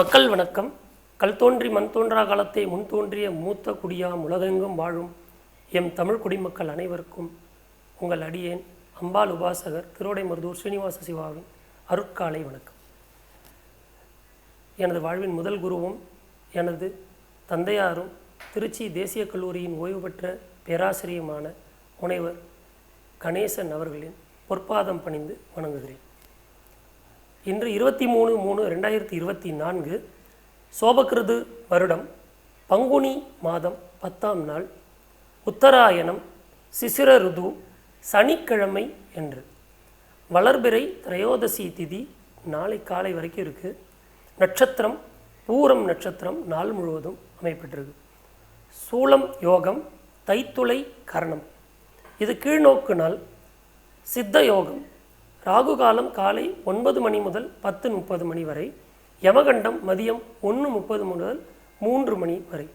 மக்கள் வணக்கம். கல் தோன்றி மண் தோன்றா காலத்தை முன் தோன்றிய மூத்த குடியாம் உலகெங்கும் வாழும் எம் தமிழ் குடிமக்கள் அனைவருக்கும் உங்கள் அடியேன் அம்பாள் உபாசகர் திருவடைமருதூர் ஸ்ரீனிவாச சிவாவின் அருட்காலை வணக்கம். எனது வாழ்வின் முதல் குருவும் எனது தந்தையாரும் திருச்சி தேசிய கல்லூரியின் ஓய்வு பெற்ற பேராசிரியருமான முனைவர் கணேசன் அவர்களின் பொற்பாதம் பணிந்து வணங்குகிறேன். இன்று இருபத்தி மூணு மூணு ரெண்டாயிரத்தி இருபத்தி நான்கு சோபகிருது வருடம் பங்குனி மாதம் பத்தாம் நாள் உத்தராயணம் சிசிர ருது சனிக்கிழமை என்று. வளர்பிறை திரையோதசி திதி நாளை காலை வரைக்கும் இருக்குது நட்சத்திரம் பூரம் நட்சத்திரம் நாள் முழுவதும் அமைப்பட்டிருக்கு சூலம் யோகம் தைத்துளை கரணம். இது கீழ்நோக்கு நாள் சித்த யோகம் ராகு காலம் காலை ஒன்பது மணி முதல் பத்து முப்பது மணி வரை யமகண்டம் மதியம் ஒன்று முப்பது முதல் மூன்று மணி வரை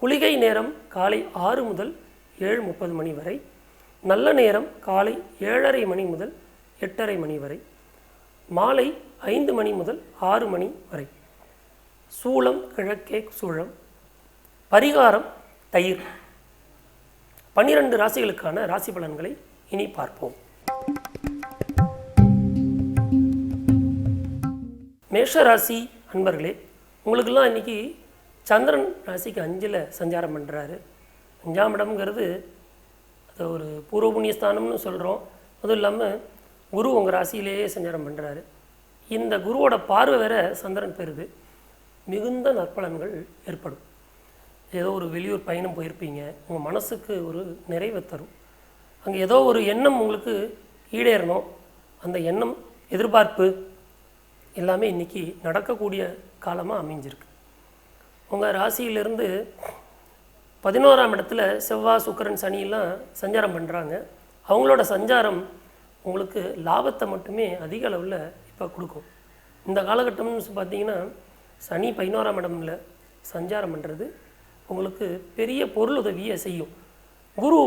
குளிகை நேரம் காலை ஆறு முதல் ஏழு முப்பது மணி வரை நல்ல நேரம் காலை ஏழரை மணி முதல் எட்டரை மணி வரை மாலை ஐந்து மணி முதல் ஆறு மணி வரை. சூளம் கிழக்கே சூழம். பரிகாரம் தயிர். பன்னிரண்டு ராசிகளுக்கான ராசி பலன்களை இனி பார்ப்போம். மேஷராசி அன்பர்களே உங்களுக்கெல்லாம் இன்றைக்கி சந்திரன் ராசிக்கு அஞ்சில் சஞ்சாரம் பண்ணுறாரு அஞ்சாம் இடம்ங்கிறது அது ஒரு பூர்வ புண்ணியஸ்தானம்னு சொல்கிறோம் அதுவும் இல்லாமல் குரு உங்கள் ராசியிலேயே சஞ்சாரம் பண்ணுறாரு இந்த குருவோட பார்வை வேற சந்திரன் பெறுது. மிகுந்த நற்பலன்கள் ஏற்படும். ஏதோ ஒரு வெளியூர் பயணம் போயிருப்பீங்க. உங்கள் மனசுக்கு ஒரு நிறைவை தரும். அங்கே ஏதோ ஒரு எண்ணம் உங்களுக்கு ஈடேறணும். அந்த எண்ணம் எதிர்பார்ப்பு எல்லாமே இன்றைக்கி நடக்கக்கூடிய காலமாக அமைஞ்சிருக்கு. உங்கள் ராசியிலிருந்து பதினோராம் இடத்துல செவ்வாய் சுக்கிரன் சனியெல்லாம் சஞ்சாரம் பண்ணுறாங்க அவங்களோட சஞ்சாரம் உங்களுக்கு லாபத்தை மட்டுமே அதிக அளவில் இப்போ கொடுக்கும். இந்த காலகட்டம்னு பார்த்தீங்கன்னா சனி பதினோராம் இடமில் சஞ்சாரம் பண்ணுறது உங்களுக்கு பெரிய பொருள் உதவியை செய்யும். குரு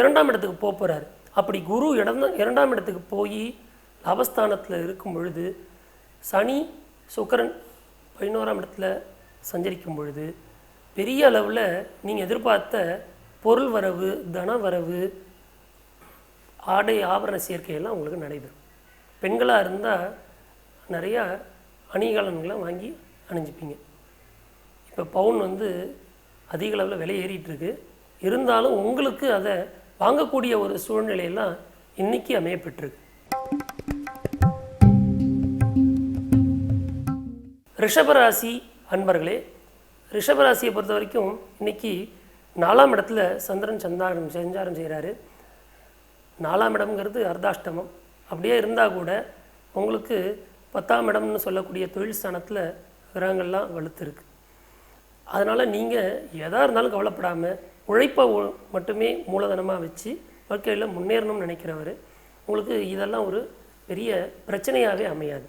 இரண்டாம் இடத்துக்கு போக போகிறாரு அப்படி குரு இடந்த இரண்டாம் இடத்துக்கு போய் லாபஸ்தானத்தில் இருக்கும் பொழுது சனி சுக்கரன் பதினோராம் இடத்துல சஞ்சரிக்கும் பொழுது பெரிய அளவில் நீங்கள் எதிர்பார்த்த பொருள் வரவு தன வரவு ஆடை ஆபரண சேர்க்கையெல்லாம் உங்களுக்கு நடைபெறும். பெண்களாக இருந்தால் நிறையா அணிகலன்களை வாங்கி அணிஞ்சிப்பீங்க. இப்போ பவுன் வந்து அதிக அளவில் விலை ஏறிட்டுருக்கு இருந்தாலும் உங்களுக்கு அதை வாங்கக்கூடிய ஒரு சூழ்நிலையெல்லாம் இன்னைக்கு அமையப்பட்டிருக்கு ரிஷபராசி அன்பர்களே ரிஷபராசியை பொறுத்த வரைக்கும் இன்னைக்கு நாலாம் இடத்துல சந்திரன் சந்தாரம் சஞ்சாரம் செய்கிறாரு நாலாம் இடம்ங்கிறது அர்த்தாஷ்டமம். அப்படியே இருந்தால் கூட உங்களுக்கு பத்தாம் இடம்னு சொல்லக்கூடிய தொழில் ஸ்தானத்தில் கிரகங்கள்லாம் வலுத்துருக்கு. அதனால் நீங்கள் எதாக இருந்தாலும் கவலைப்படாமல் உழைப்பை மட்டுமே மூலதனமாக வச்சு வாழ்க்கையில் முன்னேறணும்னு நினைக்கிறவர் உங்களுக்கு இதெல்லாம் ஒரு பெரிய பிரச்சனையாகவே அமையாது.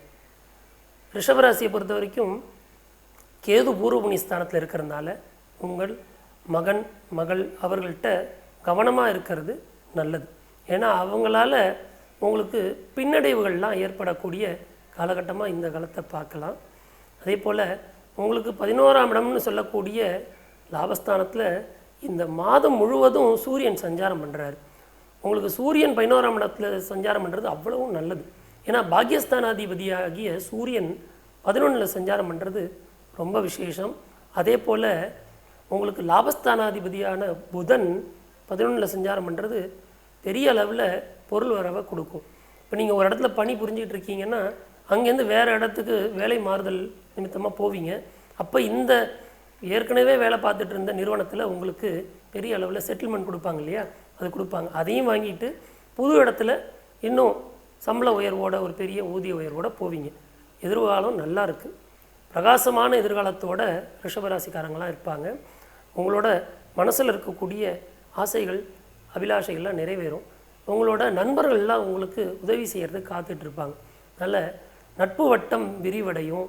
ரிஷபராசியை பொறுத்த வரைக்கும் கேது பூர்வபுணி ஸ்தானத்தில் இருக்கிறதுனால உங்கள் மகன் மகள் அவர்கள்ட்ட கவனமாக இருக்கிறது நல்லது. ஏன்னா அவங்களால உங்களுக்கு பின்னடைவுகள்லாம் ஏற்படக்கூடிய காலகட்டமாக இந்த காலத்தை பார்க்கலாம். அதே போல் உங்களுக்கு பதினோராம் இடம்னு சொல்லக்கூடிய லாபஸ்தானத்தில் இந்த மாதம் முழுவதும் சூரியன் சஞ்சாரம் பண்ணுறாரு உங்களுக்கு சூரியன் பதினோராம் இடத்துல சஞ்சாரம் பண்ணுறது அவ்வளவும் நல்லது. ஏன்னா பாக்யஸ்தானாதிபதியாகிய சூரியன் பதினொன்றில் சஞ்சாரம் பண்ணுறது ரொம்ப விசேஷம். அதே போல் உங்களுக்கு லாபஸ்தானாதிபதியான புதன் பதினொன்றில் சஞ்சாரம் பண்ணுறது பெரிய அளவில் பொருள் வரவை கொடுக்கும். இப்போ நீங்கள் ஒரு இடத்துல பணி புரிஞ்சிக்கிட்டு இருக்கீங்கன்னா அங்கேருந்து வேறு இடத்துக்கு வேலை மாறுதல் நிமித்தமாக போவீங்க. அப்போ இந்த ஏற்கனவே வேலை பார்த்துட்டு இருந்த நிறுவனத்தில் உங்களுக்கு பெரிய அளவில் செட்டில்மெண்ட் கொடுப்பாங்க இல்லையா? அது கொடுப்பாங்க. அதையும் வாங்கிட்டு புது இடத்துல இன்னும் சம்பள உயர்வோட ஒரு பெரிய ஊதிய உயர்வோட போவீங்க. எதிர்காலம் நல்லா இருக்குது பிரகாசமான எதிர்காலத்தோட ரிஷபராசிக்காரங்களாம் இருப்பாங்க. உங்களோட மனசில் இருக்கக்கூடிய ஆசைகள் அபிலாஷைகள்லாம் நிறைவேறும். உங்களோட நண்பர்கள்லாம் உங்களுக்கு உதவி செய்கிறதுக்கு காத்துட்ருப்பாங்க. இருப்பாங்க நட்பு வட்டம் விரிவடையும்.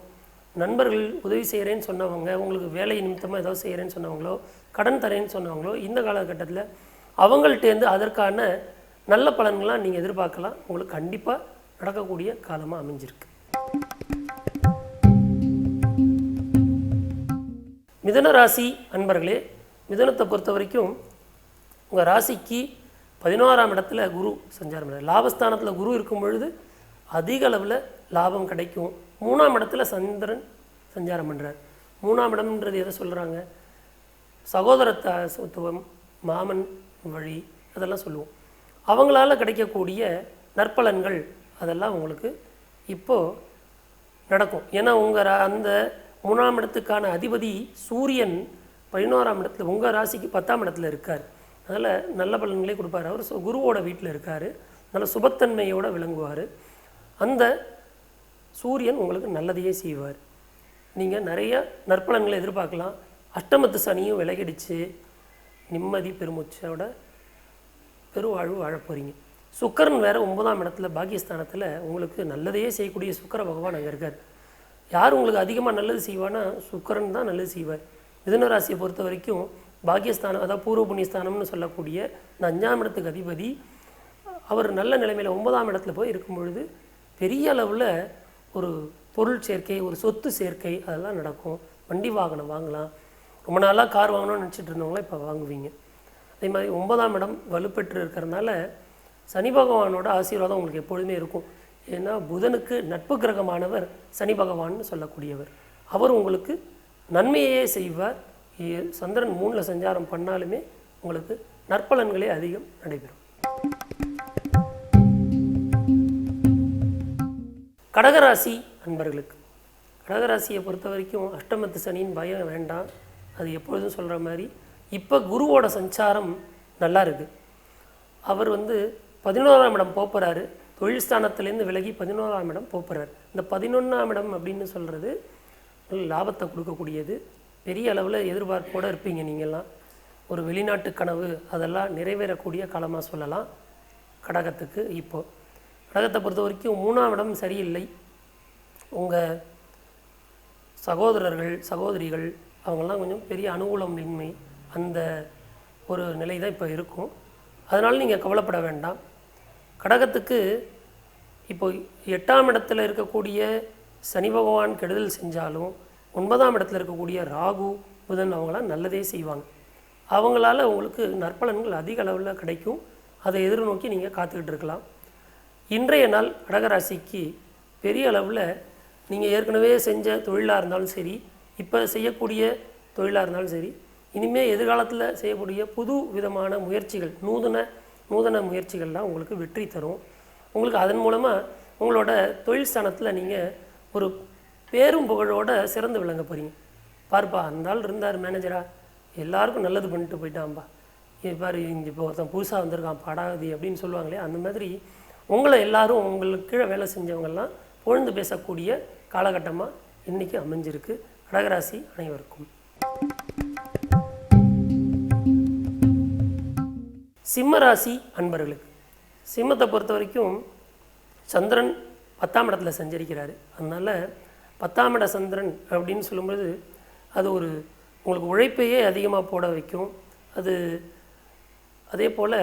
நண்பர்கள் உதவி செய்கிறேன்னு சொன்னவங்க உங்களுக்கு வேலை நிமித்தமாக ஏதாவது செய்கிறேன்னு சொன்னவங்களோ கடன் தரேன்னு சொன்னவங்களோ இந்த காலகட்டத்தில் அவங்கள்ட்டேருந்து அதற்கான நல்ல பலன்கள்லாம் நீங்கள் எதிர்பார்க்கலாம். உங்களுக்கு கண்டிப்பாக நடக்கக்கூடிய காலமாக அமைஞ்சிருக்கு. மிதன ராசி அன்பர்களே மிதனத்தை பொறுத்த வரைக்கும் உங்கள் ராசிக்கு பதினோராம் இடத்துல குரு சஞ்சாரம் பண்ணுறார் லாபஸ்தானத்தில் குரு இருக்கும் பொழுது அதிக அளவில் லாபம் கிடைக்கும். மூணாம் இடத்துல சந்திரன் சஞ்சாரம் பண்ணுறார் மூணாம் இடம்ன்றது எதை சொல்கிறாங்க சகோதரத்துவம் மாமன் வழி அதெல்லாம் சொல்லுவோம். அவங்களால கிடைக்கக்கூடிய நற்பலன்கள் அதெல்லாம் உங்களுக்கு இப்போது நடக்கும். ஏன்னா உங்கள் அந்த மூணாம் இடத்துக்கான அதிபதி சூரியன் பதினோராம் இடத்துல உங்கள் ராசிக்கு பத்தாம் இடத்துல இருக்கார். அதில் நல்ல பலன்களே கொடுப்பார். அவர் சு- குருவோட வீட்டில் இருக்கார். நல்ல சுபத்தன்மையோடு விளங்குவார். அந்த சூரியன் உங்களுக்கு நல்லதையே செய்வார். நீங்கள் நிறைய நற்பலன்களை எதிர்பார்க்கலாம். அஷ்டமத்து சனியும் விலகிடுச்சு. நிம்மதி பெருமூச்சோட பெருவாழ்வு வாழப் போகிறீங்க சுக்கரன் வேறு ஒன்பதாம் இடத்துல பாகியஸ்தானத்தில் உங்களுக்கு நல்லதையே செய்யக்கூடிய சுக்கர பகவான் அங்கே இருக்கார். யார் உங்களுக்கு அதிகமாக நல்லது செய்வான்னா சுக்கரன் தான் நல்லது செய்வார். மிதுன ராசியை பொறுத்த வரைக்கும் பாகியஸ்தானம் அதாவது பூர்வ புண்ணியஸ்தானம்னு சொல்லக்கூடிய இந்த அஞ்சாம் இடத்துக்கு அதிபதி அவர் நல்ல நிலைமையில் ஒன்பதாம் இடத்துல போய் இருக்கும் பொழுது பெரிய அளவில் ஒரு பொருள் சேர்க்கை ஒரு சொத்து சேர்க்கை அதெல்லாம் நடக்கும். வண்டி வாகனம் வாங்கலாம். ரொம்ப நாளாக கார் வாங்கணும்னு நினச்சிட்டு இருந்தவங்களாம் இப்போ வாங்குவீங்க. அதே மாதிரி ஒன்பதாம் இடம் வலுப்பெற்று இருக்கிறதுனால சனி பகவானோட ஆசீர்வாதம் உங்களுக்கு எப்பொழுதுமே இருக்கும். ஏன்னா புதனுக்கு நட்பு கிரகமானவர் சனி பகவான்னு சொல்லக்கூடியவர். அவர் உங்களுக்கு நன்மையே செய்வார். ஏ- சந்திரன் மூணில் சஞ்சாரம் பண்ணாலுமே உங்களுக்கு நற்பலன்களே அதிகம் நடைபெறும். கடகராசி அன்பர்களுக்கு கடகராசியை பொறுத்த வரைக்கும் அஷ்டமத்து சனியின் பயம் வேண்டாம். அது எப்பொழுதும் சொல்கிற மாதிரி இப்போ குருவோட சஞ்சாரம் நல்லா இருக்குது அவர் வந்து பதினோராம் இடம் போப்புறாரு தொழில் ஸ்தானத்துலேருந்து விலகி பதினோராம் இடம் போப்புறாரு இந்த பதினொன்றாம் இடம் அப்படின்னு சொல்கிறது லாபத்தை கொடுக்கக்கூடியது. பெரிய அளவில் எதிர்பார்ப்போடு இருப்பீங்க நீங்கள்லாம். ஒரு வெளிநாட்டு கனவு அதெல்லாம் நிறைவேறக்கூடிய காலமாக சொல்லலாம். கடகத்துக்கு இப்போ. கடகத்தை பொறுத்த வரைக்கும் மூணாம் இடம் சரியில்லை. உங்கள் சகோதரர்கள் சகோதரிகள் அவங்கெல்லாம் கொஞ்சம் பெரிய அனுகூலமின்மை அந்த ஒரு நிலை தான் இப்போ இருக்கும். அதனால் நீங்கள் கவலைப்பட வேண்டாம். கடகத்துக்கு இப்போ எட்டாம் இடத்துல இருக்கக்கூடிய சனி பகவான் கெடுதல் செஞ்சாலும் ஒன்பதாம் இடத்துல இருக்கக்கூடிய ராகு புதன் அவங்களாம் நல்லதே செய்வாங்க. அவங்களால உங்களுக்கு நற்பலன்கள் அதிக அளவில் கிடைக்கும். அதை எதிர்நோக்கி நீங்கள் காத்துக்கிட்டு இருக்கலாம். இன்றைய நாள் கடகராசிக்கு பெரிய அளவில் நீங்கள் ஏற்கனவே செஞ்ச தொழிலாக இருந்தாலும் சரி இப்போ செய்யக்கூடிய தொழிலாக இருந்தாலும் சரி இனிமேல் எதிர்காலத்தில் செய்யக்கூடிய புது விதமான முயற்சிகள் நூதன நூதன முயற்சிகள்லாம் உங்களுக்கு வெற்றி தரும். உங்களுக்கு அதன் மூலமாக உங்களோட தொழில் ஸ்தானத்தில் நீங்கள் ஒரு பேரும் புகழோட சிறந்து விளங்க போகிறீங்க பாருப்பா அந்த ஆள் இருந்தார் மேனேஜரா எல்லாருக்கும் நல்லது பண்ணிட்டு போயிட்டான்பா. இது பாரு இங்கே இப்போ ஒருத்தன் புதுசாக வந்திருக்கான் படாதி அப்படின்னு சொல்லுவாங்களே அந்த மாதிரி உங்களை எல்லாரும் உங்களுக்கு கீழே வேலை செஞ்சவங்கெல்லாம் புகழ்ந்து பேசக்கூடிய காலகட்டமாக இன்றைக்கி அமைஞ்சிருக்கு. கடகராசி அனைவருக்கும். சிம்ம ராசி அன்பர்களுக்கு. சிம்மத்தை பொறுத்த வரைக்கும் சந்திரன் பத்தாம் இடத்துல சஞ்சரிக்கிறாரு. அதனால் பத்தாம் இட சந்திரன் அப்படின்னு சொல்லும்போது அது ஒரு உங்களுக்கு உழைப்பையே அதிகமாக போட வைக்கும். அது அதே போல்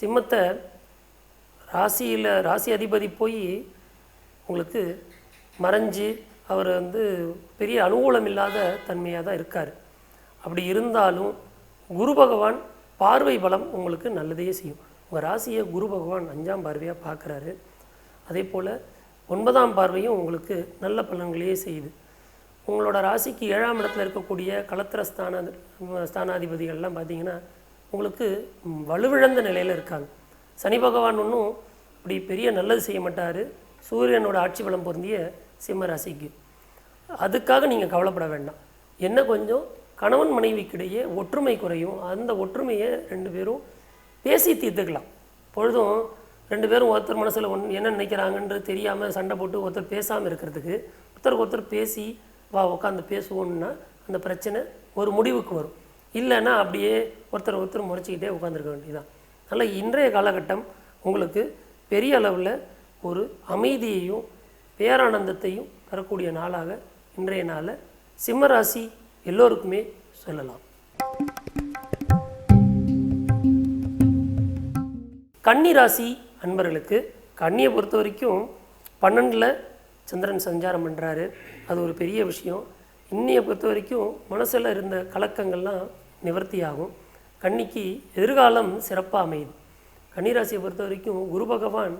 சிம்மத்தை ராசியில் ராசி அதிபதி போய் உங்களுக்கு மறைஞ்சு அவர் வந்து பெரிய அனுகூலம் இல்லாத தன்மையாக தான் இருக்கார். அப்படி இருந்தாலும் குரு பகவான் பார்வை பலம் உங்களுக்கு நல்லதையே செய்யும். உங்கள் ராசியை குரு பகவான் அஞ்சாம் பார்வையாக பார்க்குறாரு. அதே போல் ஒன்பதாம் பார்வையும் உங்களுக்கு நல்ல பலன்களையே செய்யுது. உங்களோட ராசிக்கு ஏழாம் இடத்துல இருக்கக்கூடிய களத்திர ஸ்தான ஸ்தானாதிபதிகள்லாம் பார்த்தீங்கன்னா உங்களுக்கு வலுவிழந்த நிலையில் இருக்காங்க. சனி பகவான் ஒன்றும் இப்படி பெரிய நல்லது செய்ய மாட்டார். சூரியனோட ஆட்சி பலம் பொருந்திய சிம்ம ராசிக்கு. அதுக்காக நீங்கள் கவலைப்பட வேண்டாம். என்ன கொஞ்சம் கணவன் மனைவிக்கிடையே ஒற்றுமை குறையும். அந்த ஒற்றுமையை ரெண்டு பேரும் பேசி தீர்த்துக்கலாம். பொழுதும் ரெண்டு பேரும் ஒருத்தர் மனசில் ஒன் என்ன நினைக்கிறாங்கன்றது தெரியாமல் சண்டை போட்டு ஒருத்தர் பேசாமல் இருக்கிறதுக்கு ஒருத்தருக்கு ஒருத்தர் பேசி வா உட்காந்து பேசுவோம்னா அந்த பிரச்சனை ஒரு முடிவுக்கு வரும். இல்லைன்னா அப்படியே ஒருத்தர் ஒருத்தர் முறைச்சிக்கிட்டே உட்காந்துருக்க வேண்டியதுதான். அதனால் இன்றைய காலகட்டம் உங்களுக்கு பெரிய அளவில் ஒரு அமைதியையும் பேரானந்தத்தையும் தரக்கூடிய நாளாக இன்றைய நாளை சிம்மராசி எல்லோருக்குமே சொல்லலாம். கன்னி ராசி அன்பர்களுக்கு கன்னியை பொறுத்த வரைக்கும் பன்னெண்டில் சந்திரன் சஞ்சாரம் பண்ணுறாரு அது ஒரு பெரிய விஷயம். இன்னையை பொறுத்த வரைக்கும் மனசில் இருந்த கலக்கங்கள்லாம் நிவர்த்தி ஆகும். கன்னிக்கு எதிர்காலம் சிறப்பாக அமையுது. கன்னிராசியை பொறுத்த வரைக்கும் குரு பகவான்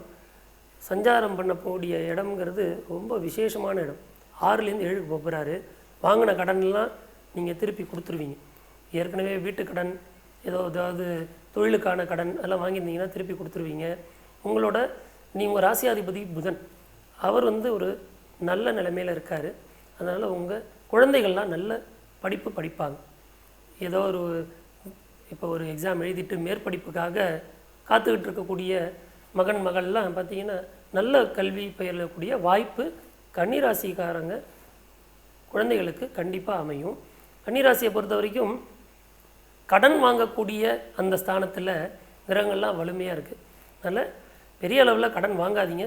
சஞ்சாரம் பண்ணக்கூடிய இடம்ங்கிறது ரொம்ப விசேஷமான இடம். ஆறுலேருந்து ஏழுக்கு போகிறாரு வாங்கின கடன்லாம் நீங்கள் திருப்பி கொடுத்துருவீங்க. ஏற்கனவே வீட்டுக்கடன் ஏதோ ஏதாவது தொழிலுக்கான கடன் அதெல்லாம் வாங்கியிருந்தீங்கன்னா திருப்பி கொடுத்துருவீங்க. உங்களோட நீங்கள் ராசியாதிபதி புதன். அவர் வந்து ஒரு நல்ல நிலைமையில் இருக்கார். அதனால் உங்கள் குழந்தைகள்லாம் நல்ல படிப்பு படிப்பாங்க. ஏதோ ஒரு இப்போ ஒரு எக்ஸாம் எழுதிட்டு மேற்படிப்புக்காக காத்துக்கிட்டு இருக்கக்கூடிய மகன் மகள்லாம் பார்த்தீங்கன்னா நல்ல கல்வி பயிலக்கூடிய வாய்ப்பு கன்னிராசிக்காரங்க குழந்தைகளுக்கு கண்டிப்பாக அமையும். கன்னிராசியை பொறுத்த வரைக்கும் கடன் வாங்கக்கூடிய அந்த ஸ்தானத்தில் கிரகங்கள்லாம் வலிமையாக இருக்குது அதனால் பெரிய அளவில் கடன் வாங்காதீங்க.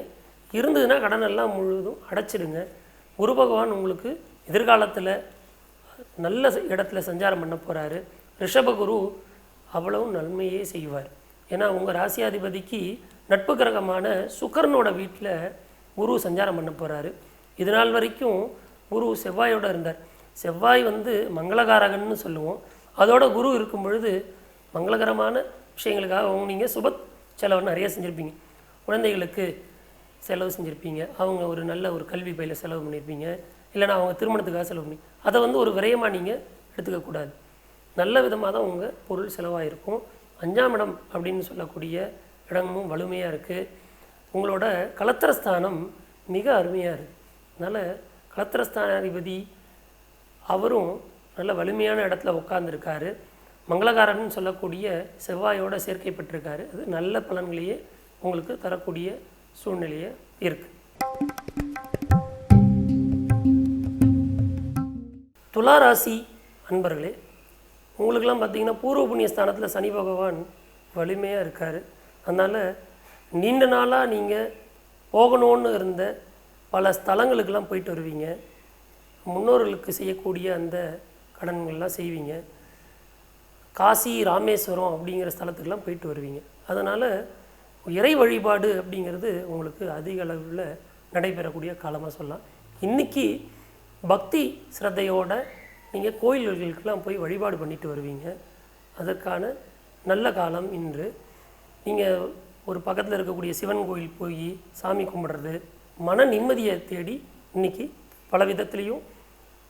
இருந்ததுன்னா கடன் எல்லாம் முழுவதும் அடைச்சிடுங்க குரு பகவான் உங்களுக்கு எதிர்காலத்தில் நல்ல இடத்துல சஞ்சாரம் பண்ண போகிறாரு ரிஷபகுரு அவ்வளவும் நன்மையே செய்வார். ஏன்னா உங்கள் ராசியாதிபதிக்கு நட்பு கிரகமான சுக்கரனோட வீட்டில் குரு சஞ்சாரம் பண்ண போகிறாரு இது நாள் வரைக்கும் குரு செவ்வாயோட இருந்தார். செவ்வாய் வந்து மங்களகாரகன்னு சொல்லுவோம். அதோட குரு இருக்கும் பொழுது மங்களகரமான விஷயங்களுக்காக நீங்கள் சுப செலவு நிறைய செஞ்சுருப்பீங்க. குழந்தைகளுக்கு செலவு செஞ்சுருப்பீங்க. அவங்க ஒரு நல்ல ஒரு கல்வி பயில செலவு பண்ணியிருப்பீங்க இல்லைன்னா அவங்க திருமணத்துக்காக செலவு பண்ணி அதை வந்து ஒரு விரயமாக நீங்கள் எடுத்துக்கக்கூடாது நல்ல விதமாக தான் உங்கள் பொருள் செலவாயிருக்கும் அஞ்சாம் இடம் அப்படின்னு சொல்லக்கூடிய இடமும் வலிமையாக இருக்குது உங்களோட கலத்திரஸ்தானம் மிக அருமையாக இருக்குது அதனால் கலத்திரஸ்தானாதிபதி அவரும் நல்ல வலிமையான இடத்துல உட்கார்ந்துருக்காரு மங்களகாரன் சொல்லக்கூடிய செவ்வாயோட சேர்க்கை பெற்றிருக்காரு அது நல்ல பலன்களையே உங்களுக்கு தரக்கூடிய சூழ்நிலையே இருக்குது துலா ராசி அன்பர்களே உங்களுக்கெல்லாம் பார்த்தீங்கன்னா பூர்வ புண்ணிய ஸ்தானத்தில் சனி பகவான் வலிமையாக இருக்கார். அதனால் நீண்ட நாளாக நீங்கள் போகணும்னு இருந்த பல ஸ்தலங்களுக்கெல்லாம் போயிட்டு வருவீங்க. முன்னோர்களுக்கு செய்யக்கூடிய அந்த கடன்கள்லாம் செய்வீங்க. காசி ராமேஸ்வரம் அப்படிங்கிற ஸ்தலத்துக்கெல்லாம் போயிட்டு வருவீங்க. அதனால் இறை வழிபாடு அப்படிங்கிறது உங்களுக்கு அதிக அளவில் நடைபெறக்கூடிய காலமாக சொல்லலாம். இன்றைக்கி பக்தி சிரத்தையோடு நீங்கள் கோயில்களுக்கெல்லாம் போய் வழிபாடு பண்ணிட்டு வருவீங்க. அதற்கான நல்ல காலம் இன்று. நீங்கள் ஒரு பக்கத்தில் இருக்கக்கூடிய சிவன் கோயில் போய் சாமி கும்பிட்றது மன நிம்மதியை தேடி இன்னைக்கு பல விதத்துலேயும்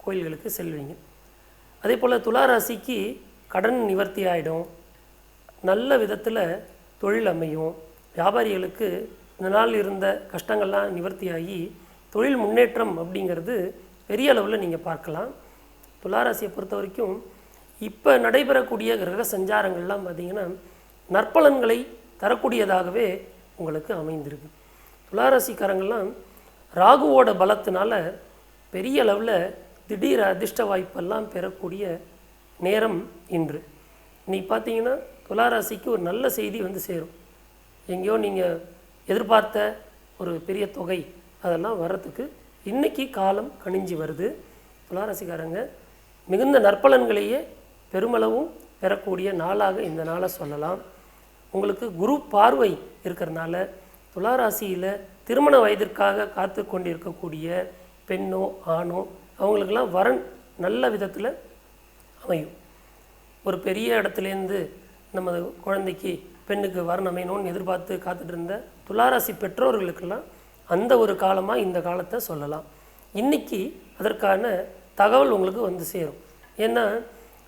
கோயில்களுக்கு செல்வீங்க. அதே போல் துளாராசிக்கு கடன் நிவர்த்தி ஆகிடும் நல்ல விதத்தில் தொழில் அமையும். வியாபாரிகளுக்கு இந்த நாள் இருந்த கஷ்டங்கள்லாம் நிவர்த்தியாகி தொழில் முன்னேற்றம் அப்படிங்கிறது பெரிய அளவில் நீங்கள் பார்க்கலாம். துளாராசியை பொறுத்த வரைக்கும் இப்போ நடைபெறக்கூடிய கிரக சஞ்சாரங்கள்லாம் பார்த்திங்கன்னா நற்பலன்களை தரக்கூடியதாகவே உங்களுக்கு அமைந்திருக்கு. துளாராசிக்காரங்கள்லாம் ராகுவோட பலத்தினால பெரிய அளவில் திடீர் அதிர்ஷ்ட வாய்ப்பெல்லாம் பெறக்கூடிய நேரம் இன்று. இன்றைக்கி பார்த்தீங்கன்னா துளாராசிக்கு ஒரு நல்ல செய்தி வந்து சேரும். எங்கேயோ நீங்கள் எதிர்பார்த்த ஒரு பெரிய தொகை அதெல்லாம் வர்றதுக்கு இன்றைக்கி காலம் கணிஞ்சி வருது. துளாராசிக்காரங்க மிகுந்த நற்பலன்களையே பெருமளவும் பெறக்கூடிய நாளாக இந்த நாளை சொல்லலாம். உங்களுக்கு குரு பார்வை இருக்கிறதுனால துளாராசியில் திருமண வயதிற்காக காத்து கொண்டிருக்கக்கூடிய பெண்ணோ ஆணோ அவங்களுக்கெல்லாம் வரன் நல்ல விதத்தில் அமையும். ஒரு பெரிய இடத்துலேருந்து நம்ம குழந்தைக்கு பெண்ணுக்கு வரன் அமையணும்னு எதிர்பார்த்து காத்துட்டு இருந்த துளாராசி பெற்றோர்களுக்கெல்லாம் அந்த ஒரு காலமாக இந்த காலத்தை சொல்லலாம். இன்னைக்கு அதற்கான தகவல் உங்களுக்கு வந்து சேரும். ஏன்னா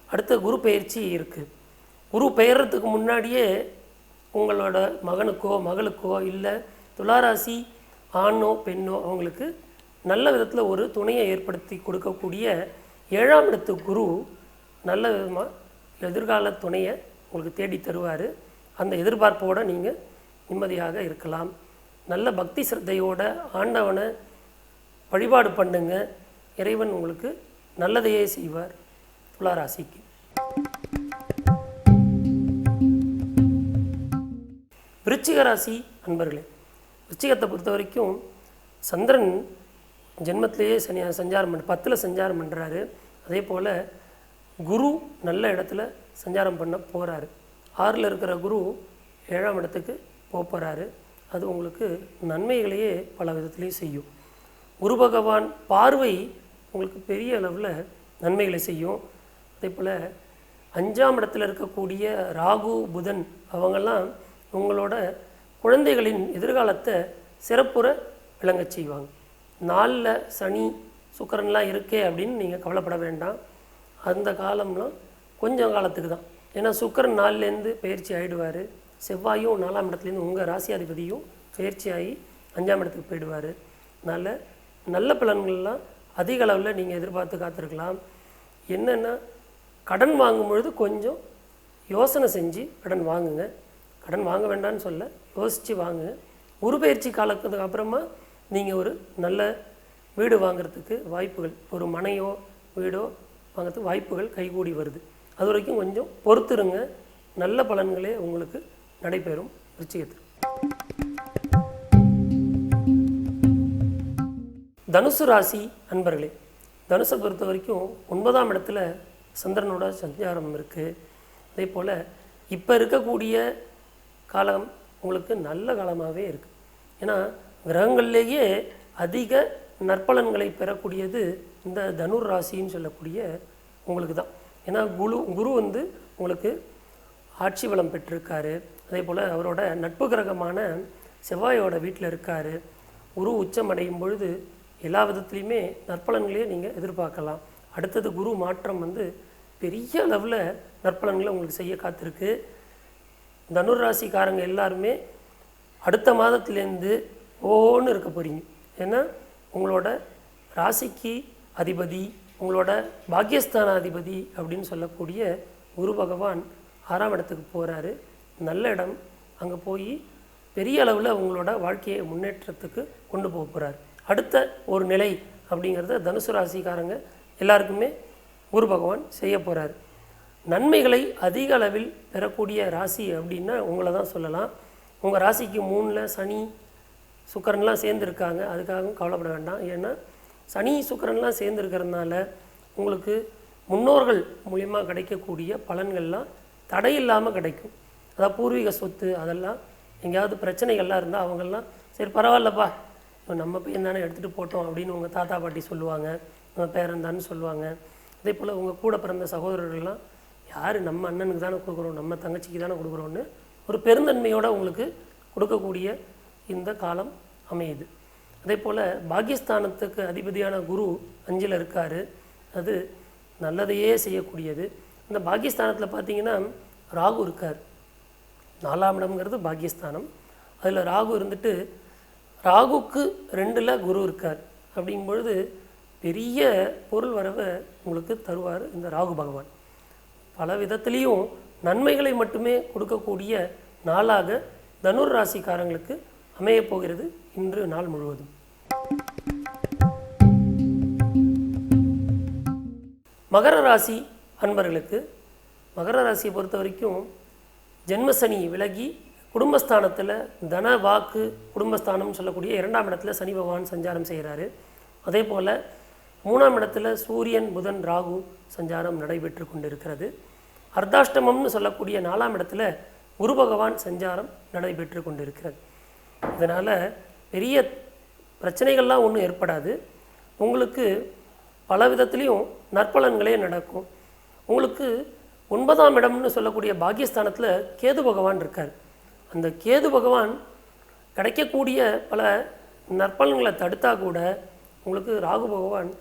அடுத்த குரு பயிற்சி இருக்குது குரு பெயர்றதுக்கு முன்னாடியே உங்களோட மகனுக்கோ மகளுக்கோ இல்லை துளாராசி ஆணோ பெண்ணோ அவங்களுக்கு நல்ல விதத்தில் ஒரு துணையை ஏற்படுத்தி கொடுக்கக்கூடிய ஏழாம் இடத்து குரு நல்ல விதமாக எதிர்கால துணையை உங்களுக்கு தேடி தருவார். அந்த எதிர்பார்ப்போடு நீங்கள் நிம்மதியாக இருக்கலாம். நல்ல பக்தி சிரத்தையோட ஆண்டவனை வழிபாடு பண்ணுங்க. இறைவன் உங்களுக்கு நல்லதையே செய்வார். துளாராசிக்கு. விருச்சிக ராசி அன்பர்களே விருச்சிகத்தை பொறுத்த வரைக்கும் சந்திரன் ஜென்மத்திலேயே சனி சஞ்சாரம் பண்ண பத்தில் சஞ்சாரம் பண்ணுறாரு அதே போல் குரு நல்ல இடத்துல சஞ்சாரம் பண்ண போகிறாரு ஆறில் இருக்கிற குரு ஏழாம் இடத்துக்கு போக போகிறாரு அது உங்களுக்கு நன்மைகளையே பல விதத்துலேயும் செய்யும். குரு பகவான் பார்வை உங்களுக்கு பெரிய அளவில் நன்மைகளை செய்யும். அதே போல் அஞ்சாம் இடத்துல இருக்கக்கூடிய ராகு புதன் அவங்கெல்லாம் உங்களோட குழந்தைகளின் எதிர்காலத்தை சிறப்புற விளங்கச் செய்வாங்க. நாளில் சனி சுக்கிரன்லாம் இருக்கே அப்படின்னு நீங்கள் கவலைப்பட வேண்டாம். அந்த காலம்லாம் கொஞ்சம் காலத்துக்கு தான். ஏன்னா சுக்கிரன் நாலுலேருந்து பயிற்சி ஆகிடுவார் செவ்வாயும் நாலாம் இடத்துலேருந்து உங்கள் ராசியாதிபதியும் பயிற்சி ஆகி அஞ்சாம் இடத்துக்கு போயிடுவார். அதனால் நல்ல பலன்கள்லாம் அதிக அளவில் நீங்கள் எதிர்பார்த்து காத்திருக்கலாம். என்னென்னா கடன் வாங்கும் பொழுது கொஞ்சம் யோசனை செஞ்சு கடன் வாங்குங்க. கடன் வாங்க வேண்டாம்னு சொல்ல யோசித்து வாங்குங்க. உருபெயர்ச்சி காலத்துக்கு அப்புறமா நீங்கள் ஒரு நல்ல வீடு வாங்குறதுக்கு வாய்ப்புகள் ஒரு மனையோ வீடோ வாங்குறதுக்கு வாய்ப்புகள் கைகூடி வருது. அது வரைக்கும் கொஞ்சம் பொறுத்துருங்க. நல்ல பலன்களே உங்களுக்கு நடைபெறும். விருச்சிகத்தில் தனுசு ராசி அன்பர்களே தனுசை பொறுத்த வரைக்கும் ஒன்பதாம் இடத்துல சந்திரனோட சஞ்சாரம் இருக்குது அதே போல் இப்போ இருக்கக்கூடிய காலம் உங்களுக்கு நல்ல காலமாகவே இருக்குது ஏன்னா கிரகங்கள்லேயே அதிக நற்பலன்களை பெறக்கூடியது இந்த தனுர் ராசின்னு சொல்லக்கூடிய உங்களுக்கு தான். ஏன்னா குரு குரு வந்து உங்களுக்கு ஆட்சி வளம் பெற்றிருக்காரு. அதே போல் அவரோட நட்பு கிரகமான செவ்வாயோட வீட்டில் இருக்கார். குரு உச்சம் அடையும் பொழுது எல்லா விதத்துலேயுமே நற்பலன்களையே நீங்கள் எதிர்பார்க்கலாம். அடுத்தது குரு மாற்றம் வந்து பெரிய அளவில் நற்பலன்களை உங்களுக்கு செய்ய காத்திருக்கு. தனுர் ராசிக்காரங்க எல்லாருமே அடுத்த மாதத்துலேருந்து ஓன்னு இருக்க போகிறீங்க ஏன்னா உங்களோட ராசிக்கு அதிபதி உங்களோட பாக்கியஸ்தான அதிபதி அப்படின்னு சொல்லக்கூடிய குரு பகவான் ஆறாம் இடத்துக்கு போகிறாரு நல்ல இடம். அங்கே போய் பெரிய அளவில் உங்களோட வாழ்க்கையை முன்னேற்றத்துக்கு கொண்டு போக போகிறார் அடுத்த ஒரு நிலை அப்படிங்கிறத தனுசு ராசிக்காரங்க எல்லாருக்குமே குரு பகவான் செய்ய போகிறார் நன்மைகளை அதிக அளவில் பெறக்கூடிய ராசி அப்படின்னா உங்களை தான் சொல்லலாம். உங்கள் ராசிக்கு மூணில் சனி சுக்கரன்லாம் சேர்ந்துருக்காங்க. அதுக்காகவும் கவலைப்பட வேண்டாம். ஏன்னா சனி சுக்கரன்லாம் சேர்ந்துருக்கிறதுனால உங்களுக்கு முன்னோர்கள் மூலிமா கிடைக்கக்கூடிய பலன்கள்லாம் தடை இல்லாமல் கிடைக்கும். அதாவது பூர்வீக சொத்து அதெல்லாம் எங்கேயாவது பிரச்சனைகள்லாம் இருந்தால் அவங்கெல்லாம் சரி பரவாயில்லப்பா. இவன் நம்ம பையன் தானே எடுத்துகிட்டு போட்டோம் அப்படின்னு உங்கள் தாத்தா பாட்டி சொல்லுவாங்க. நம்ம பேரன் தானே சொல்லுவாங்க. அதே போல் உங்கள் கூட பிறந்த சகோதரர்கள்லாம் யார் நம்ம அண்ணனுக்கு தானே கொடுக்குறோம் நம்ம தங்கச்சிக்கு தானே கொடுக்குறோன்னு ஒரு பெருந்தன்மையோடு உங்களுக்கு கொடுக்கக்கூடிய இந்த காலம் அமையுது. அதே போல் பாகிஸ்தானத்துக்கு அதிபதியான குரு அஞ்சில் இருக்கார். அது நல்லதையே செய்யக்கூடியது. இந்த பாகிஸ்தானத்தில் பார்த்தீங்கன்னா ராகு இருக்கார். நாலாம் இடம்ங்கிறது பாகிஸ்தானம். அதில் ராகு இருந்துட்டு ராகுக்கு ரெண்டில் குரு இருக்கார். அப்படிங்கும் பொழுது பெரிய பொருள் வரவை உங்களுக்கு தருவார் இந்த ராகு பகவான். பல விதத்துலேயும் நன்மைகளை மட்டுமே கொடுக்கக்கூடிய நாளாக தனுர் ராசிக்காரங்களுக்கு அமையப் போகிறது இன்று நாள் முழுவதும். மகர ராசி அன்பர்களுக்கு மகர ராசியை பொறுத்த வரைக்கும் ஜென்மசனி விலகி குடும்பஸ்தானத்தில் தன வாக்கு குடும்பஸ்தானம்னு சொல்லக்கூடிய இரண்டாம் இடத்துல சனி பகவான் சஞ்சாரம் செய்கிறாரு. அதே போல் மூணாம் இடத்துல சூரியன் புதன் ராகு சஞ்சாரம் நடைபெற்று கொண்டிருக்கிறது. அர்த்தாஷ்டமம்னு சொல்லக்கூடிய நாலாம் இடத்துல குரு பகவான் சஞ்சாரம் நடைபெற்று கொண்டிருக்கிறது. இதனால் பெரிய பிரச்சனைகள்லாம் ஒன்றும் ஏற்படாது. உங்களுக்கு பல விதத்துலேயும் நற்பலன்களே நடக்கும். உங்களுக்கு ஒன்பதாம் இடம்னு சொல்லக்கூடிய பாகியஸ்தானத்தில் கேது பகவான் இருக்கார். அந்த கேது பகவான் கிடைக்கக்கூடிய பல நற்பலன்களை தடுத்தா கூட உங்களுக்கு ராகு பகவான்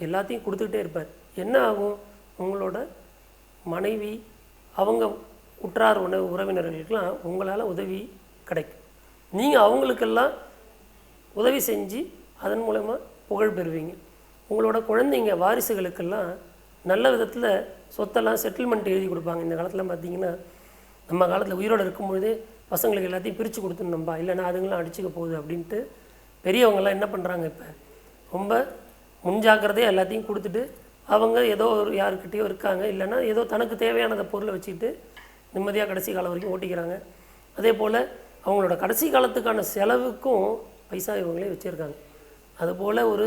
எல்லாத்தையும் கொடுத்துக்கிட்டே இருப்பார். என்ன ஆகும்? உங்களோட மனைவி அவங்க உற்றார் உணவு உறவினர்களுக்கெல்லாம் உங்களால் உதவி கிடைக்கும். நீங்கள் அவங்களுக்கெல்லாம் உதவி செஞ்சு அதன் மூலமாக புகழ் பெறுவீங்க. உங்களோட குழந்தைங்க வாரிசுகளுக்கெல்லாம் நல்ல விதத்தில் சொத்தெல்லாம் செட்டில்மெண்ட் எழுதி கொடுப்பாங்க. இந்த காலத்தில் பார்த்தீங்கன்னா நம்ம காலத்தில் உயிரோடு இருக்கும்பொழுதே பசங்களுக்கு எல்லாத்தையும் பிரித்து கொடுத்துருந்தோம்பா இல்லைன்னா அதுங்களாம் அடிச்சுக்க போகுது அப்படின்ட்டு பெரியவங்கெல்லாம் என்ன பண்ணுறாங்க இப்போ? ரொம்ப முன்ஜாக்கிரதையாக எல்லாத்தையும் கொடுத்துட்டு அவங்க ஏதோ ஒரு யாருக்கிட்டேயோ இருக்காங்க. இல்லைன்னா ஏதோ தனக்கு தேவையானதை பொருளை வச்சுக்கிட்டு நிம்மதியாக கடைசி காலம் வரைக்கும் ஓட்டிக்கிறாங்க. அதே போல் அவங்களோட கடைசி காலத்துக்கான செலவுக்கும் பைசா இவங்களே வச்சுருக்காங்க. அதுபோல் ஒரு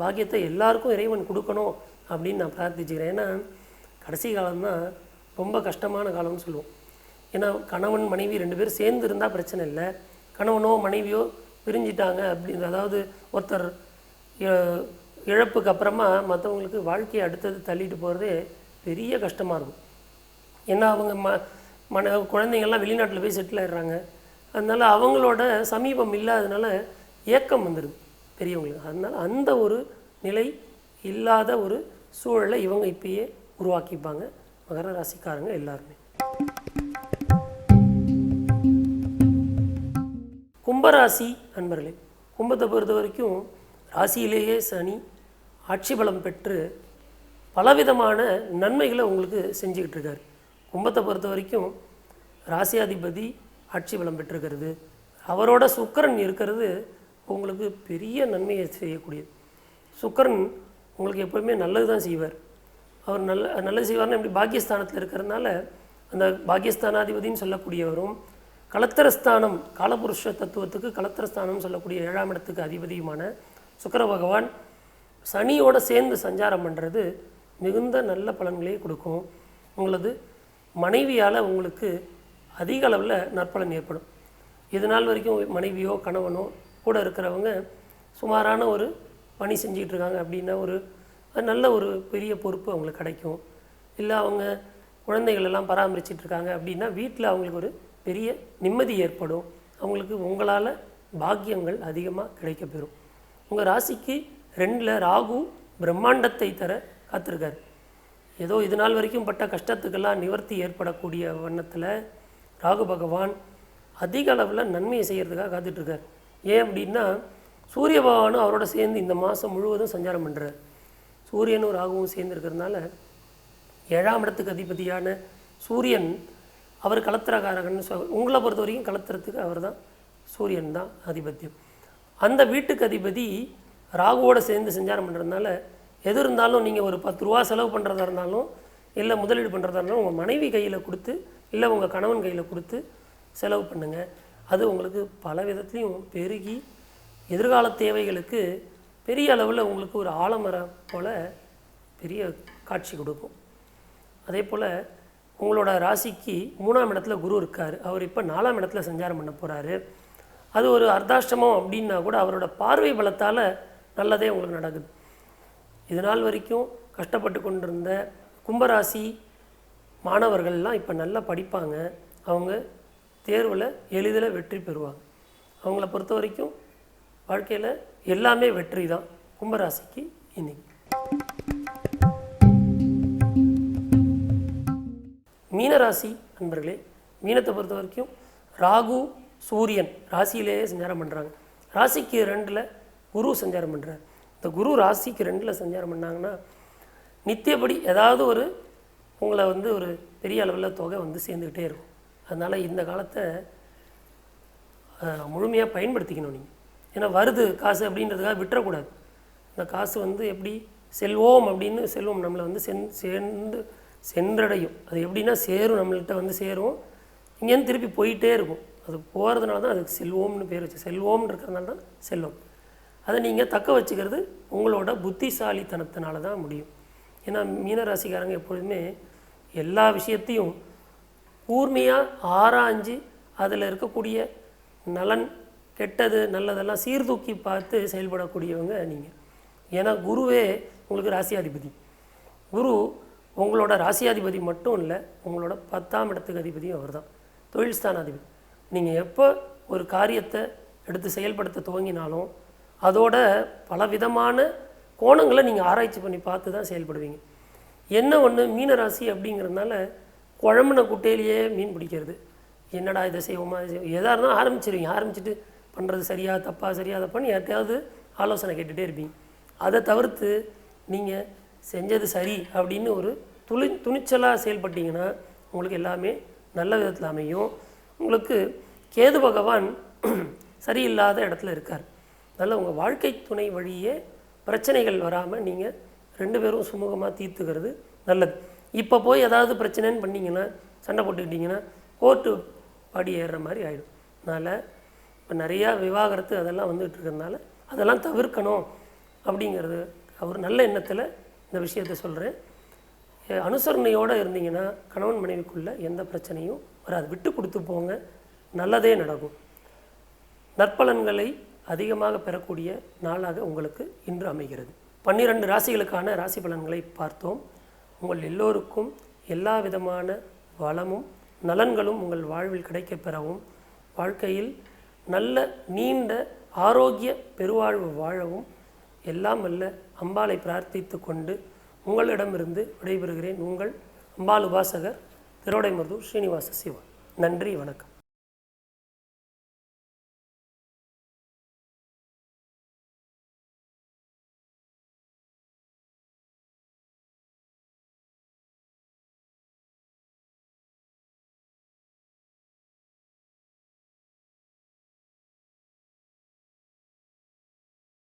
பாக்கியத்தை எல்லாருக்கும் இறைவன் கொடுக்கணும் அப்படின்னு நான் பிரார்த்திச்சுக்கிறேன். ஏன்னா கடைசி காலம்தான் ரொம்ப கஷ்டமான காலம்னு சொல்லுவோம். ஏன்னா கணவன் மனைவி ரெண்டு பேரும் சேர்ந்து இருந்தால் பிரச்சனை இல்லை. கணவனோ மனைவியோ பிரிஞ்சிட்டாங்க அப்படின்ற அதாவது ஒருத்தர் இழப்புக்கு அப்புறமா மற்றவங்களுக்கு வாழ்க்கையை அடுத்தது தள்ளிட்டு போகிறதே பெரிய கஷ்டமாக இருக்கும். ஏன்னா அவங்க ம மன குழந்தைங்கள்லாம் வெளிநாட்டில் போய் செட்டில் ஆயிடுறாங்க. அதனால் அவங்களோட சமீபம் இல்லாதனால ஏக்கம் வந்துடுது பெரியவங்களுக்கு. அதனால் அந்த ஒரு நிலை இல்லாத ஒரு சூழலை இவங்க இப்பயே உருவாக்கிப்பாங்க. மகர ராசிக்காரங்க எல்லாருமே. கும்பராசி நண்பர்களே கும்பத்தை பொறுத்த வரைக்கும் ராசியிலேயே சனி ஆட்சி பலம் பெற்று பலவிதமான நன்மைகளை உங்களுக்கு செஞ்சுக்கிட்டு இருக்காரு. கும்பத்தை பொறுத்த வரைக்கும் ராசியாதிபதி ஆட்சி பலம் பெற்றிருக்கிறது. அவரோட சுக்கரன் இருக்கிறது உங்களுக்கு பெரிய நன்மையை செய்யக்கூடியது. சுக்கரன் உங்களுக்கு எப்போவுமே நல்லது தான் செய்வார். அவர் நல்ல நல்லது செய்வார்னா எப்படி? பாக்கியஸ்தானத்தில் இருக்கிறதுனால அந்த பாக்கியஸ்தானாதிபதினு சொல்லக்கூடியவரும் கலத்தரஸ்தானம் காலபுருஷ தத்துவத்துக்கு கலத்தரஸ்தானம் சொல்லக்கூடிய ஏழாம் இடத்துக்கு அதிபதியுமான சுக்கர பகவான் சனியோடு சேர்ந்து சஞ்சாரம் பண்ணுறது மிகுந்த நல்ல பலன்களை கொடுக்கும். உங்களது மனைவியால் உங்களுக்கு அதிக அளவில் நற்பலன் ஏற்படும். இது நாள் வரைக்கும் மனைவியோ கணவனோ கூட இருக்கிறவங்க சுமாரான ஒரு பணி செஞ்சிகிட்டு இருக்காங்க அப்படின்னா ஒரு நல்ல ஒரு பெரிய பொறுப்பு அவங்களுக்கு கிடைக்கும். இல்லை அவங்க குழந்தைகள் எல்லாம் பராமரிச்சிட்டு இருக்காங்க அப்படின்னா வீட்டில் அவங்களுக்கு ஒரு பெரிய நிம்மதி ஏற்படும். அவங்களுக்கு உங்களால் பாக்கியங்கள் அதிகமாக கிடைக்கப்பெறும். உங்கள் ராசிக்கு ரெண்டில் ராகு பிரம்மாண்டத்தை தர காத்திருக்காரு. ஏதோ இது நாள் வரைக்கும் பட்ட கஷ்டத்துக்கெல்லாம் நிவர்த்தி ஏற்படக்கூடிய வண்ணத்தில் ராகு பகவான் அதிக அளவில் நன்மையை செய்கிறதுக்காக காத்துட்ருக்கார். ஏன் அப்படின்னா சூரிய பகவானும் அவரோட சேர்ந்து இந்த மாதம் முழுவதும் சஞ்சாரம் பண்ணுறார் சூரியனும் ராகுவும் சேர்ந்து இருக்கிறதுனால ஏழாம் இடத்துக்கு அதிபதியான சூரியன் அவர் கலத்திரகாரகன்னு சொல் உங்களை பொறுத்த வரைக்கும் கலத்திரத்துக்கு அவர் தான் சூரியன் தான் ஆதிபத்தியம். அந்த வீட்டுக்கு அதிபதி ராகுவோடு சேர்ந்து சஞ்சாரம் பண்ணுறதுனால எது இருந்தாலும் நீங்கள் ஒரு பத்து ரூபா செலவு பண்ணுறதா இருந்தாலும் இல்லை முதலீடு பண்ணுறதா இருந்தாலும் உங்கள் மனைவி கையில் கொடுத்து இல்லை உங்கள் கணவன் கையில் கொடுத்து செலவு பண்ணுங்கள் அது உங்களுக்கு பல விதத்துலேயும் பெருகி எதிர்கால தேவைகளுக்கு பெரிய அளவில் உங்களுக்கு ஒரு ஆலமரம் போல் பெரிய காட்சி கொடுக்கும். அதே போல் உங்களோட ராசிக்கு மூணாம் இடத்துல குரு இருக்கார். அவர் இப்போ நாலாம் இடத்துல சஞ்சாரம் பண்ண போகிறாரு அது ஒரு அர்த்தாஷ்டமம் அப்படின்னா கூட அவரோட பார்வை பலத்தால் நல்லதே உங்களுக்கு நடக்குது. இது நாள் வரைக்கும் கஷ்டப்பட்டு கொண்டிருந்த கும்பராசி மாணவர்கள்லாம் இப்போ நல்லா படிப்பாங்க. அவங்க தேர்வில் எளிதில் வெற்றி பெறுவாங்க. அவங்கள பொறுத்த வரைக்கும் வாழ்க்கையில் எல்லாமே வெற்றி தான். கும்பராசிக்கு இன்னைக்கு. மீனராசி நண்பர்களே மீனத்தை பொறுத்த வரைக்கும் ராகு சூரியன் ராசியிலேயே சஞ்சாரம் பண்ணுறாங்க ராசிக்கு ரெண்டில் குரு சஞ்சாரம் பண்ணுறார் இந்த குரு ராசிக்கு ரெண்டில் சஞ்சாரம் பண்ணாங்கன்னா நித்தியப்படி ஏதாவது ஒரு உங்களை வந்து ஒரு பெரிய அளவில் தொகை வந்து சேர்ந்துக்கிட்டே இருக்கும். அதனால் இந்த காலத்தை முழுமையாக பயன்படுத்திக்கணும் நீங்கள் ஏன்னா வருது காசு அப்படின்றதுக்காக விட்டுறக்கூடாது. இந்த காசு வந்து எப்படி செல்வோம் அப்படின்னு செல்வம். நம்மளை வந்து சென் சேர்ந்து சென்றடையும். அது எப்படின்னா சேரும் நம்மள்கிட்ட வந்து சேரும். இங்கேருந்து திருப்பி போயிட்டே இருக்கும். அது போகிறதுனால தான் அதுக்கு செல்வோம்னு பேர் வச்சு செல்வோம்னு இருக்கிறதுனால தான் செல்வம். அதை நீங்கள் தக்க வச்சுக்கிறது உங்களோட புத்திசாலித்தனத்தினால தான் முடியும். ஏன்னா மீனராசிக்காரங்க எப்பொழுதுமே எல்லா விஷயத்தையும் கூர்மையாக ஆராய்ஞ்சு அதில் இருக்கக்கூடிய நலன் கெட்டது நல்லதெல்லாம் சீர்தூக்கி பார்த்து செயல்படக்கூடியவங்க நீங்கள் ஏன்னா குருவே உங்களுக்கு ராசியாதிபதி. குரு உங்களோட ராசியாதிபதி மட்டும் இல்லை உங்களோட பத்தாம் இடத்துக்கு அதிபதியும் அவர் தான் தொழில் ஸ்தானாதிபதி. நீங்கள் எப்போ ஒரு காரியத்தை எடுத்து செயல்படுத்த துவங்கினாலும் அதோட பலவிதமான கோணங்களை நீங்கள் ஆராய்ச்சி பண்ணி பார்த்து தான் செயல்படுவீங்க. என்ன ஒன்று மீனராசி அப்படிங்கிறதுனால குழம்புன குட்டையிலேயே மீன் பிடிக்கிறது. என்னடா இதை செய்வோமா? இதை எதாக இருந்தாலும் ஆரம்பிச்சிருவீங்க. ஆரம்பிச்சுட்டு பண்ணுறது சரியா தப்பா சரியா தப்பான்னு யார்கிட்டயாவது ஆலோசனை கேட்டுகிட்டே இருப்பீங்க. அதை தவிர்த்து நீங்கள் செஞ்சது சரி அப்படின்னு ஒரு துளி துணிச்சலாக செயல்பட்டீங்கன்னா உங்களுக்கு எல்லாமே நல்ல விதத்தில் அமையும். உங்களுக்கு கேது பகவான் சரியில்லாத இடத்துல இருக்கார். அதனால் உங்கள் வாழ்க்கை துணை வழியே பிரச்சனைகள் வராமல் நீங்கள் ரெண்டு பேரும் சுமூகமாக தீர்த்துக்கிறது நல்லது. இப்போ போய் ஏதாவது பிரச்சனைன்னு பண்ணிங்கன்னா சண்டை போட்டுக்கிட்டிங்கன்னா கோர்ட்டு படி ஏறுற மாதிரி ஆகிடும் அதனால் இப்போ நிறையா விவாகரத்து அதெல்லாம் வந்துகிட்டு இருக்கிறதுனால அதெல்லாம் தவிர்க்கணும் அப்படிங்கிறது அவர் நல்ல எண்ணத்தில் இந்த விஷயத்தை சொல்கிறேன் அனுசரணையோடு இருந்தீங்கன்னா கணவன் மனைவிக்குள்ளே எந்த பிரச்சனையும் வராது. விட்டு கொடுத்து போங்க நல்லதே நடக்கும். நற்பலன்களை அதிகமாக பெறக்கூடிய நாளாக உங்களுக்கு இன்று அமைகிறது. பன்னிரண்டு ராசிகளுக்கான ராசி பலன்களை பார்த்தோம். உங்கள் எல்லோருக்கும் எல்லா விதமான வளமும் நலன்களும் உங்கள் வாழ்வில் கிடைக்கப் பெறவும் வாழ்க்கையில் நல்ல நீண்ட ஆரோக்கிய பெருவாழ்வு வாழவும் எல்லாம் அல்ல அம்பாளை பிரார்த்தித்து கொண்டு உங்களிடமிருந்து விடைபெறுகிறேன் உங்கள் அம்பாள் உபாசகர் திருவடைமருது ஸ்ரீனிவாச சிவா. நன்றி வணக்கம்.